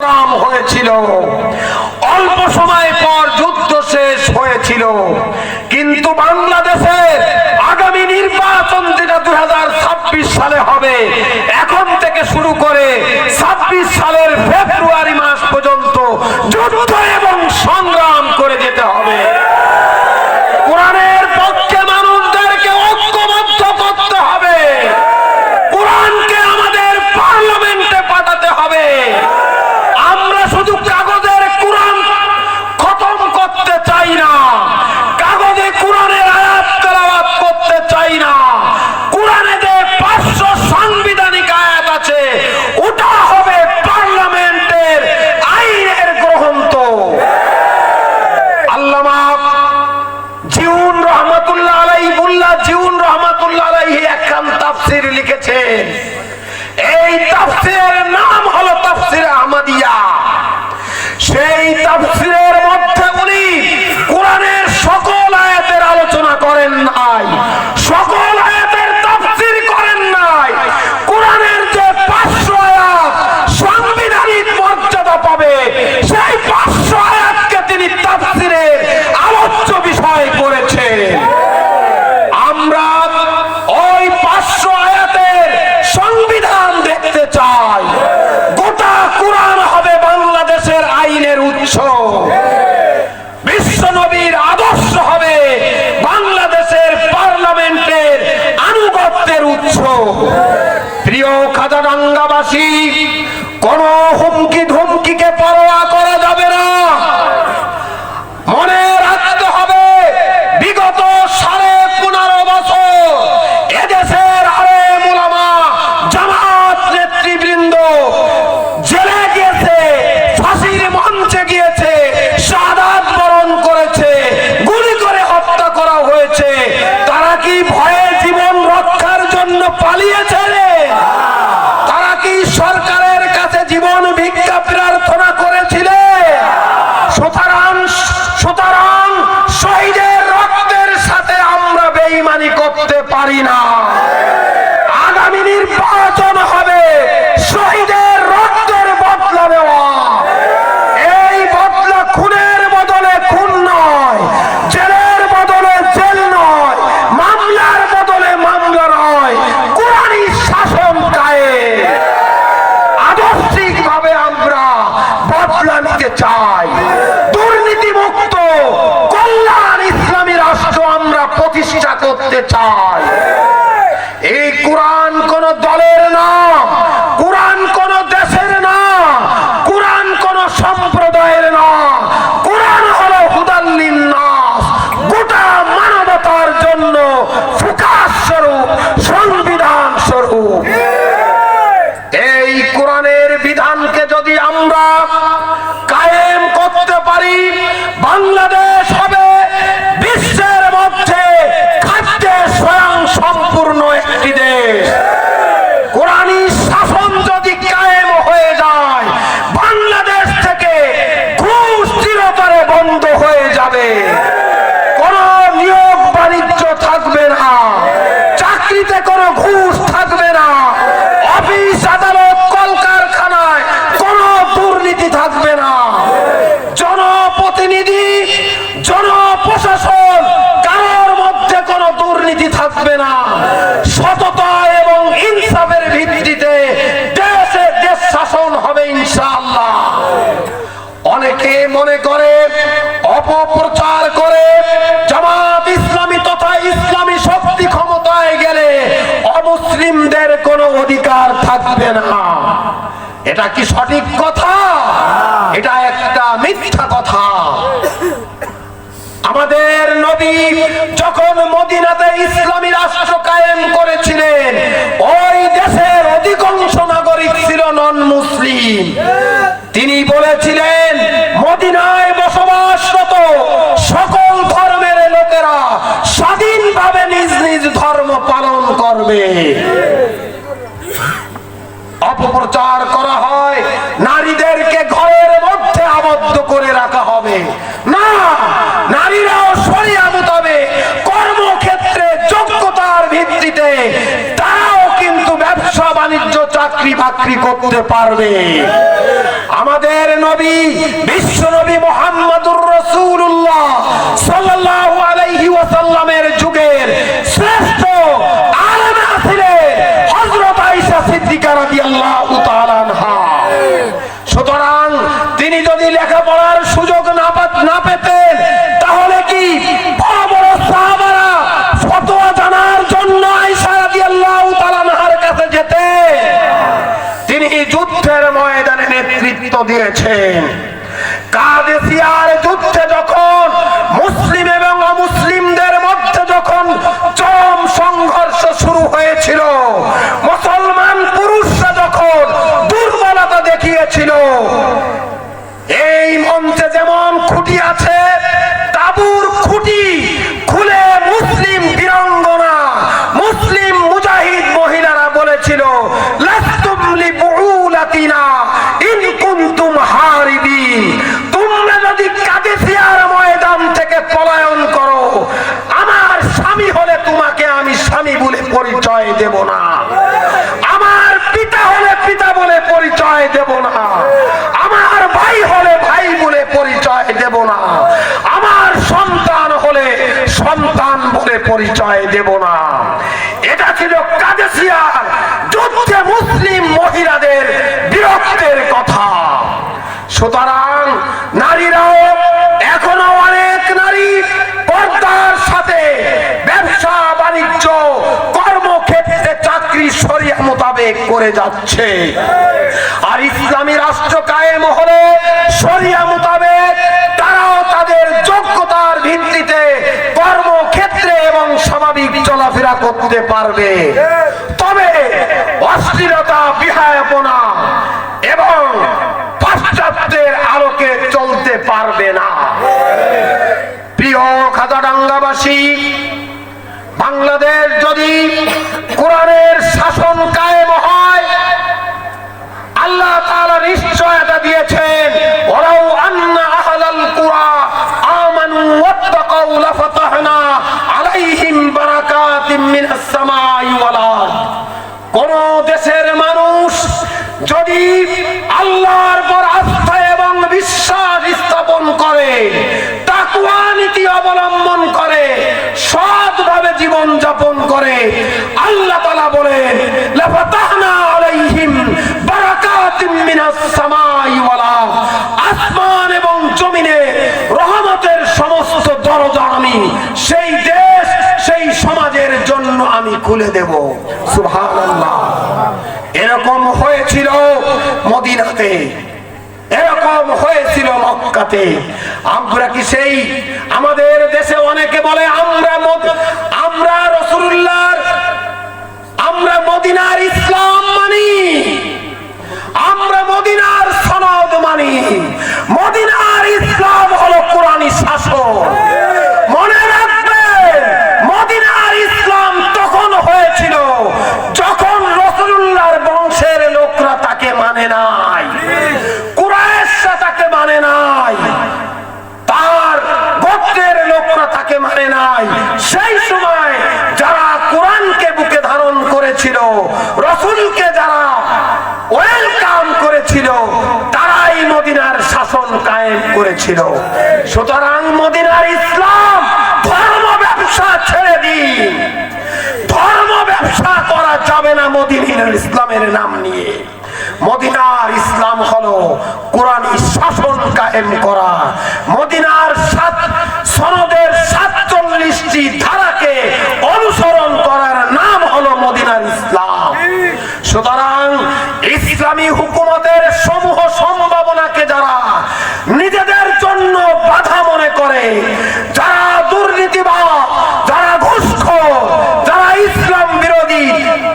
সংগ্রাম হয়েছিল। অল্প সময় পর যুদ্ধ শেষ হয়েছিল। কিন্তু বাংলাদেশে আগামী নির্বাচন যেটা দুই হাজার ছাব্বিশ সালে হবে, এখন থেকে শুরু করে ছাব্বিশ সালের ফেব্রুয়ারি মাস পর্যন্ত যুদ্ধ এবং সংগ্রাম করে যেতে হবে। চায় মনে করে, অপপ্রচার করে, জামাত ইসলামী তথা ইসলামী শক্তি ক্ষমতায় গেলে অমুসলিমদের কোনো অধিকার থাকবে না। এটা কি সঠিক কথা? এটা একটা মিথ্যা কথা। আমাদের নবী যখন মদিনাতে ইসলামী রাষ্ট্র কায়েম করেছিলেন, ওই দেশের অধিকাংশ নাগরিক নন মুসলিম। তিনি বলেছিলেন, মদিনায় বসবাসরত সকল ধর্মের লোকেরা স্বাধীনভাবে নিজ নিজ ধর্ম পালন করবে। অপপ্রচার করা হয়। চাকরি বাকরি করতে পারবে। আমাদের নবী বিশ্ব নবী মোহাম্মদুর রসুল্লাহ সাল্লাহ আলাইহি ওয়াসাল্লামের যুগের পরিচয় দেব না। এটা ছিল কাদেসিয়ার যুদ্ধে মুসলিম মহিলাদের বিরক্তের কথা। সুতরাং নারীরাও এখনও অনেক নারী পর্দার সাথে ব্যবসা, বাণিজ্য, কর্মক্ষেত্রে চাকরি সরিয়া মোতাবেক করে যাচ্ছে। আর ইসলামী রাষ্ট্র কায়েম হলে সরিয়া মোতাবেক তারাও তাদের যোগ্যতার ভিত্তিতে কর্মক্ষেত্রে এবং স্বাভাবিক চলাফেরা করতে পারবে। তবে অশ্লীলতা বিহায়াপনা এবং পাশ্চাত্যের আলোকে চলতে পারবে না। প্রিয় খাতাডাঙ্গাবাসী বাংলাদেশ যদি কোরআনের শাসন কায়েম হয়, আল্লাহ তাআলা নিশ্চয়তা দিয়েছেন ওরাও আন্না আহলাল কুরা আমানু ওয়াত্তাকাউ লাফাতাহনা আলাইহিম বারাকাতিম মিনাস সামাই ওয়াল আরদ কোন দেশের মানুষ যদি আল্লাহর পর আস্থা এবং বিশ্বাস স্থাপন করে তাকওয়া নীতি অবলম্বন করে সৎভাবে জীবন যাপন করে। আল্লাহ তাআলা বলেন আলাইহিম আসমান এবং জমিনে রহমতের সমস্ত দরজা আমি, সেই দেশ, সেই সমাজের জন্য আমি খুলে দেব। সুবহানাল্লাহ। এরকম হয়েছিল মদিনাতে। হয়েছিল আমরা কি সেই? আমাদের দেশে অনেকে বলে, আমরা আমরা রসুল্লাহ আমরা মদিনার ইসলাম মানি। আমরা মদিনার সনদ মানি। মদিনার ইসলাম হলো কোরআনী শাসন মনে রাখবেন মদিনার ইসলাম তখন হয়েছিল যখন রসুল্লাহর বংশের লোকরা তাকে মানে নাই কুরাইশরা তাকে মানে নাই তার গোত্রের লোকরা তাকে মানে নাই সেই সময় যারা কোরআনকে বুকে ধারণ করেছিল, রসুলকে যারা ওয়েলকাম করেছিল, তারাই মদিনার শাসন কায়েম করেছিল। সুতরাং মদিনার ইসলাম ধর্ম ব্যবসা ছেড়ে দিন। ধর্ম ব্যবসা করা যাবে না মদিনার ইসলামের নাম নিয়ে। মদিনার ইসলাম হলো কোরআনী শাসন কায়েম করা। মদিনার সাত সনদের সাতচল্লিশটি ধারাকে অনুসরণ করার নাম হলো মদিনার ইসলাম। সুতরাং ইসলামী হুকুমতের সমূহ সম্ভাবনাকে যারা নিজেদের জন্য বাধা মনে করে, যারা দুর্নীতিবাদ, যারা ঘুষখোর, যারা ইসলাম বিরোধী,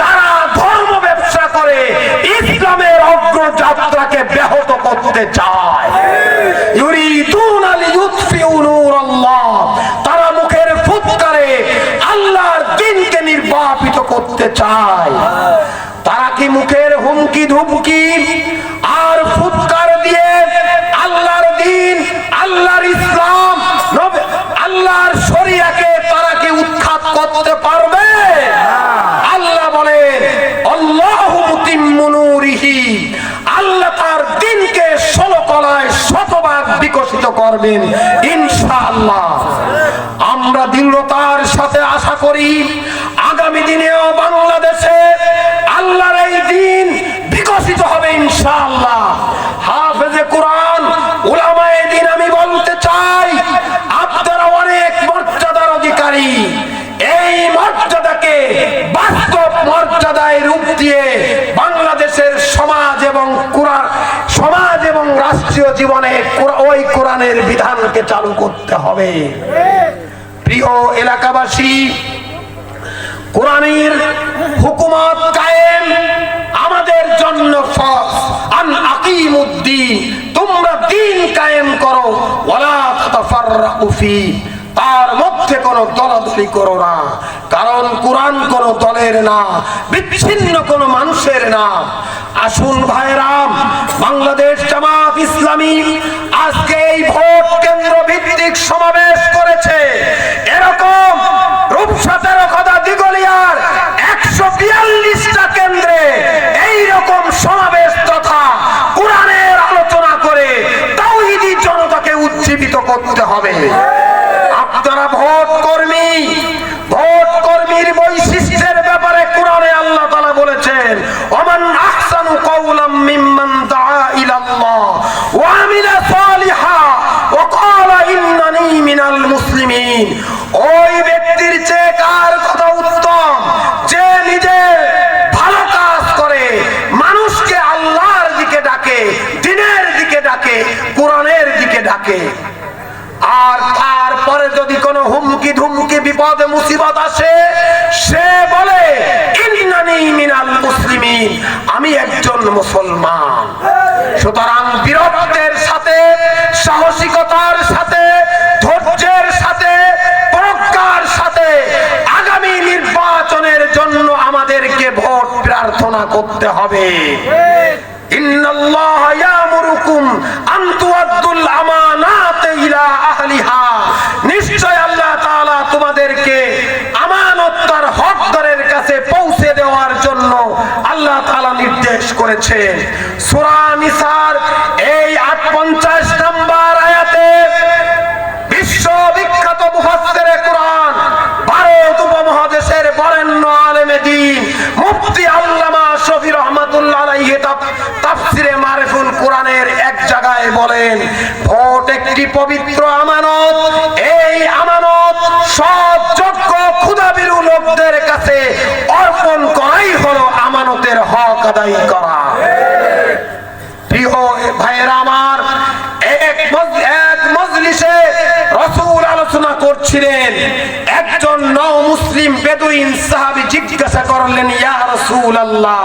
তারা ধর্ম ব্যবসা করে ইসলামের অগ্রযাত্রাকে ব্যাহত করতে চায়। করবেন ইনশাআল্লাহ। আমরা দৃঢ়তার সাথে আশা করি, আগামী দিনেও বাংলাদেশে আল্লাহর এই দিন বিকশিত হবে ইনশাআল্লাহ। হাফেজে কোরআন, উলামায়ে দিন, আমি বলতে চাই, আপনারা অনেক মর্যাদার অধিকারী। এই মর্যাদাকে বাস্তব মর্যাদায় রূপ দিয়ে বাংলাদেশের সমাজ এবং কোরআন রাষ্ট্রীয় জীবনে ওই কোরআনের বিধানকে চালু করতে হবে। প্রিয় এলাকাবাসী, কোরআনের হুকুমত কায়েম আমাদের জন্য তোমরা দিন কায়েম করো তার মধ্যে কোনো দলাদলি করো না। কারণ কোরআন কোন দলের না, বিচ্ছিন্ন কোন মানুষের না। আসুন ভাইরাম, বাংলাদেশ জামাত ইসলামী আজকে এই ভোট কেন্দ্র ভিত্তিক সমাবেশ করেছে। এরকম কথা দিগলিয়ার একশো বিয়াল্লিশটা কেন্দ্রে এই রকম সমাবেশ তথা কোরআনের আলোচনা করে তাওহিদি জনতাকে উজ্জীবিত করতে হবে। আপনারা ভোট ওই ব্যক্তির চেয়ে কার কথা উত্তম? যে নিজে ভালো কাজ করে, মানুষকে আল্লাহর দিকে ডাকে, দিনের দিকে ডাকে, কোরআনের দিকে ডাকে। আর তারপরে যদি কোনো হুমকি ধুমকি, বিপদে, মুসিবত আসে, সে বলে মিনাল আমি একজন মুসলমান। সুতরাং বীরত্বের সাথে সাহসিকতার সাথে ধৈর্যের সাথে প্রজ্ঞার সাথে আগামী নির্বাচনের জন্য আমাদেরকে ভোট প্রার্থনা করতে হবে। আমানাত তার কাছে পৌঁছে দেওয়ার জন্য আল্লাহ নির্দেশ করেছেন। সূরা নিসার বলেন, ভোট একটি পবিত্র আমানত। এই আমানত সৎ যোগ্য ক্ষুধাবিরু লোকদের কাছে অর্পণ করাই হলো আমানতের হক আদায় করা। একজন নও মুসলিম বেদুইন সাহাবী জিজ্ঞাসা করলেন, ইয়া রসুল আল্লাহ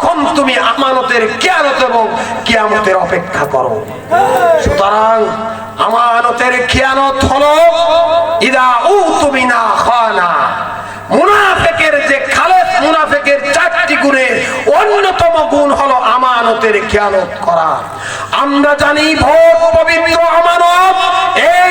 তখন তুমি আমানতের কিয়ামত এবং কিয়ামতের অপেক্ষা করো। সুতরাং আমানতের কিয়ামত হলো, ইদা উতুমিনা খানা। মুনাফেকের যে খালেদ মুনাফেকের চারটি গুণের অন্যতম গুণ হলো আমানতের খেয়ালত করা। আমরা জানি ভোট পবিত্র আমানত, এই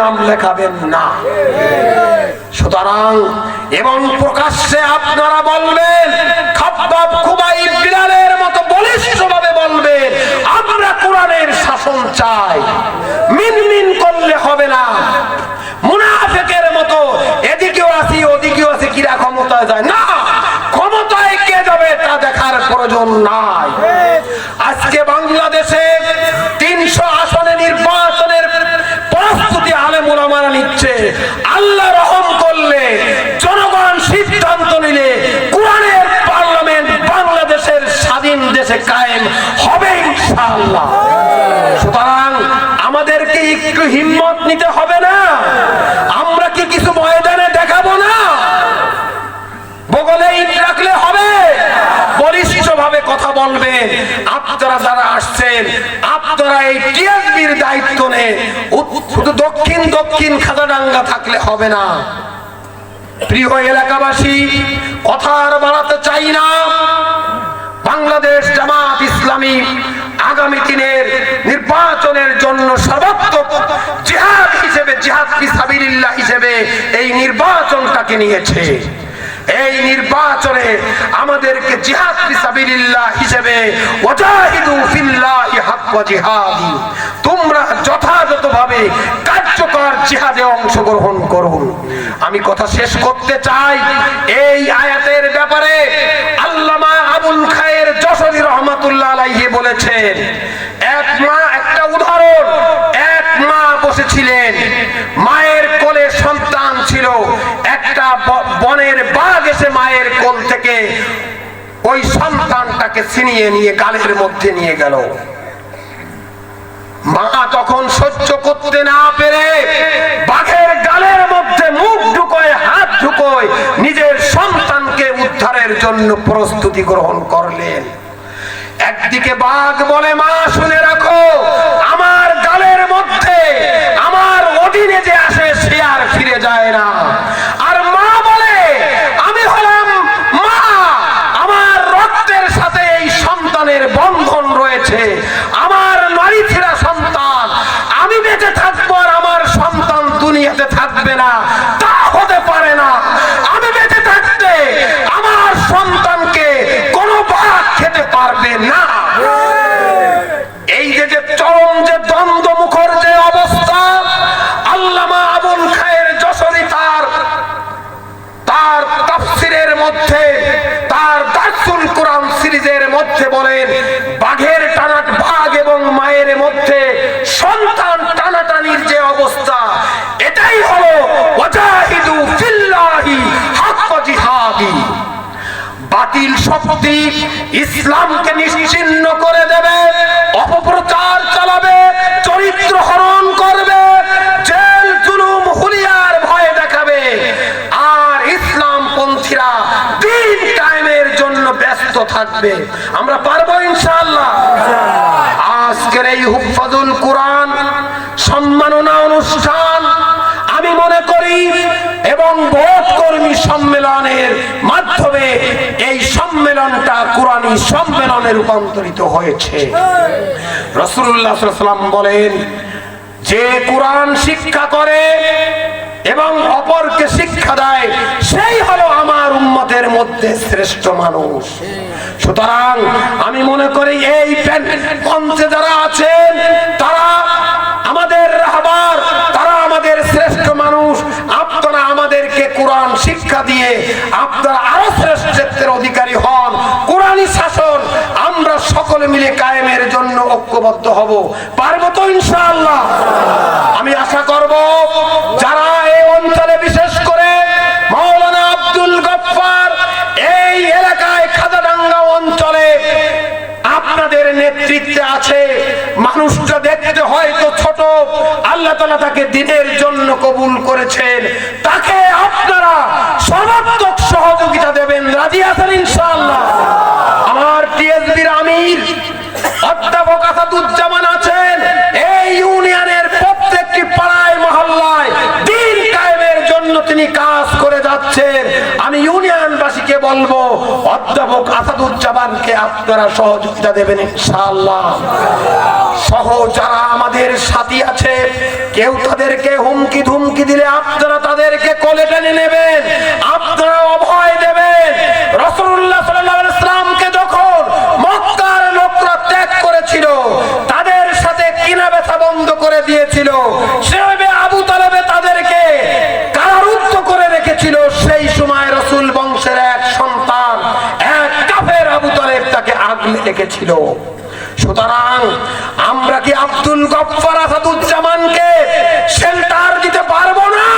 নাম লেখাবেন না। সুতরাং এবং প্রকাশ্যে আপনারা বলবেন বলবেন, আমরা কোরআনের শাসন চাই। মিনমিন করলে হবে না। মুনাফেকের মতো এদিকেও আসি, ওদিকেও কিরা ক্ষমতায় যায়? না, ক্ষমতায় কে যাবে তা দেখার প্রয়োজন নাই আজকে বাংলাদেশে তিনশো আসনে নির্বাচনের প্রস্তুতি আলেমুলামারা নিচ্ছে আল্লাহ রহম করলে জনগণ সিদ্ধান্ত নিলে কোরআনের পার্লামেন্ট বাংলাদেশের স্বাধীন দেশে কায়েম সুতরাং আমাদেরকে একটু হিম্মত নিতে হবে না। আমরা কি কিছু ময়দানে দেখাবো না? বগলে ইট রাখলে হবে। বলিষ্ঠ ভাবে বলবেন আপনারা যারা আসছেন, আপনারা এই টিএসবির দায়িত্ব শুধু দক্ষিণ দক্ষিণ খাদাডাঙ্গা থাকলে হবে না। প্রিয় এলাকাবাসী কথা আর বাড়াতে চাই না। বাংলাদেশ জামাত ইসলামী আগামী দিনের নির্বাচনের জন্য সর্বাত্মক জিহাদ হিসেবে জিহাদ হিসাবিল্লাহ হিসেবে এই নির্বাচনটাকে নিয়েছে। এই নির্বাচনে আমাদেরকে জিহাদ ফিসাবিলিল্লাহ হিসেবে ওয়াজাহিদু ফিল্লাহি হাক্কা জিহাদি। তোমরা যথাযথভাবে কার্যকর জিহাদে অংশগ্রহণ করুন। আমি কথা শেষ করতে চাই এই আয়াতের ব্যাপারে আল্লামা আবুল খায়ের যশোরী রহমাতুল্লাহ আলাইহি বলেছেন, এক মা একটা উদাহরণ, এক মা বসেছিলেন, মায়ের কোলে সন্তান ছিল বনের বাঘ এসে মায়ের কোল থেকে ওই সন্তানটাকে ছিনিয়ে নিয়ে গালের মধ্যে নিয়ে গেল। মা তখন সহ্য করতে না পেরে বাঘের গালের মধ্যে মুখ ঢুকোয়, হাত ঢুকোয়, নিজের সন্তানকে উদ্ধারের জন্য প্রস্তুতি গ্রহণ করলেন। একদিকে বাঘ বলে, মা, শুনে রাখো, আমার গালের মধ্যে, আমার অধীনে যে আসে সে আর ফিরে যায় না আর মা বলে আমি হলাম মা আমার রক্তের সাথে এই সন্তানের বন্ধন আমার নারী ছেড়া সন্তান, আমি বেঁচে থাকব আর আমার সন্তান দুনিয়াতে থাকবে না, তা হতে পারে না। আমি বেঁচে থাকতে আমার সন্তানকে কোনো বাঘ খেতে পারবে না। এই যে যে চরম যে দ্বন্দ্ব মুখর যে অবস্থা, আল্লামা আবুল খায়ের যশোরী তার দার্সুল কোরআন সিরিজের মধ্যে বলেন মায়ের মধ্যে সন্তান টানাটানির যে অবস্থা, এটাই হলো ওয়াজাহিদু ফিল্লাহি হাক্কা বাতিল শক্তি ইসলামকে নিশ্চিন্ন করে দেবে অপপ্রচার চালাবে চরিত্র হরণ করবে জেল জুলুম হুলিয়ার ভয় দেখাবে আর ইসলাম পন্থীরা দিন টাইমের জন্য ব্যস্ত থাকবে আমরা পারব ইনশাআল্লাহ আজকের এই হুফাজুল কোরআন সম্মাননা অনুষ্ঠান আমি মনে করি এবং ভোট কর্মী সম্মেলনের মাধ্যমে এই সম্মেলনটা কোরআনী সম্মেলনে রূপান্তরিত হয়েছে। রসুল্লাহ সাল্লাম বলেন, যে কোরআন শিক্ষা করে এবং অপরকে শিক্ষা দেয়, সেই হলো আমার উম্মতের মধ্যে শ্রেষ্ঠ মানুষ। সুতরাং আমি মনে করি এই মঞ্চে যারা আছেন, তারা আমাদের রাহবার তারা আমাদের শ্রেষ্ঠ মানুষ আপনারা আমাদেরকে কোরআন শিক্ষা দিয়ে আপনারা আরও শ্রেষ্ঠত্বের অধিকারী হন। কোরআনই শাসন। আমরা সকলে মিলে কায়েমের জন্য ঐক্যবদ্ধ হব। পারব তো ইনশাআল্লাহ। আমি আশা করব যারা এই অঞ্চলে বিশেষ করে মাওলানা আব্দুল গফফার এই এলাকায় খাদাডাঙ্গা অঞ্চলে আপনাদের নেতৃত্বে আছে। মানুষটা দেখতে হয়তো ছোট। আল্লাহ তালা তাকে দিনের জন্য কবুল করেছেন তাকে আপনারা সর্বাত্মক সহযোগিতা দেবেন রাজি আছেন ইনশাআল্লাহ আমার টিএসবির আমির অধ্যাপক আসাদুজ্জামান আছেন এই ইউনিয়নের প্রত্যেকটি পাড়ায় মহল্লায় দিন কায়েমের জন্য তিনি কাজ করে যাচ্ছেন আমি ইউনিয়নবাসীকে বলব? অধ্যাপক আসাদুজ্জামানকে আপনারা সহযোগিতা দেবেন ইনশাআল্লাহ। সহ যারা আমাদের সাথী আছে, কেউ তাদেরকে হুমকি ধুমকি দিলে আপনারা তাদেরকে কোলে টেনে নেবেন, আপনারা অভয় দেবেন। রসুল্লাহ সাল্লাল্লাহু ইসলামকে যখন মক্কার লোকরা ত্যাগ করেছিল, তাদের সাথে কিনা ব্যথা বন্ধ করে দিয়েছিল সেভাবে আবু তালেবে তাদেরকে কারারুদ্ধ করে রেখেছিল সেই সময় রসুল বংশের এক সন্তান এক কাফের আবু তালেব তাকে আগলে রেখেছিল। সুতরাং আমরা কি আব্দুল গফফার আসাদুজ্জামানকে শেল্টার দিতে পারব না?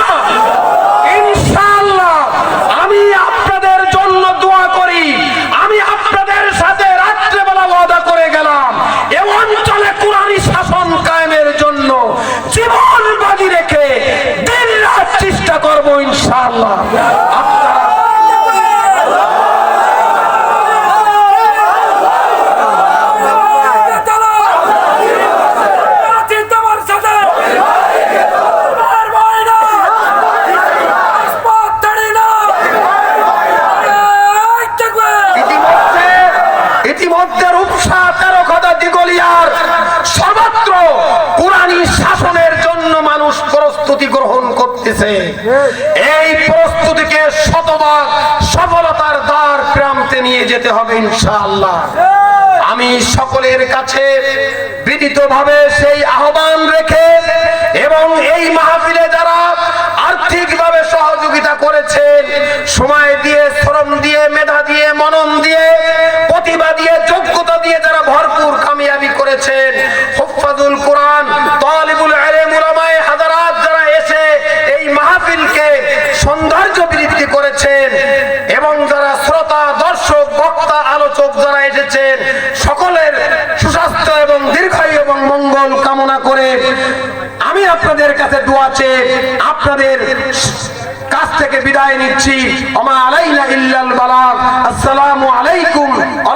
দোয়া করি। আমি আপনাদের সাথে করে গেলাম শাসন কায়েমের জন্য জীবন রেখে চেষ্টা করব ইনশাআল্লাহ আপনারা প্রস্তুতি গ্রহণ করতেছে এই প্রস্তুতিকে শতভাগ সফলতার দ্বার প্রান্তে নিয়ে যেতে হবে ইনশাআল্লাহ। আমি সকলের কাছে বিনীতভাবে সেই আহ্বান রেখে এবং এই মাহফিলে যারা এবং দীর্ঘায়ু এবং মঙ্গল কামনা করে আমি আপনাদের কাছে দোয়া চেয়ে আপনাদের কাছ থেকে বিদায় নিচ্ছি। আমা আলাইলা ইল্লাল বালাগ আসসালামু আলাইকুম আ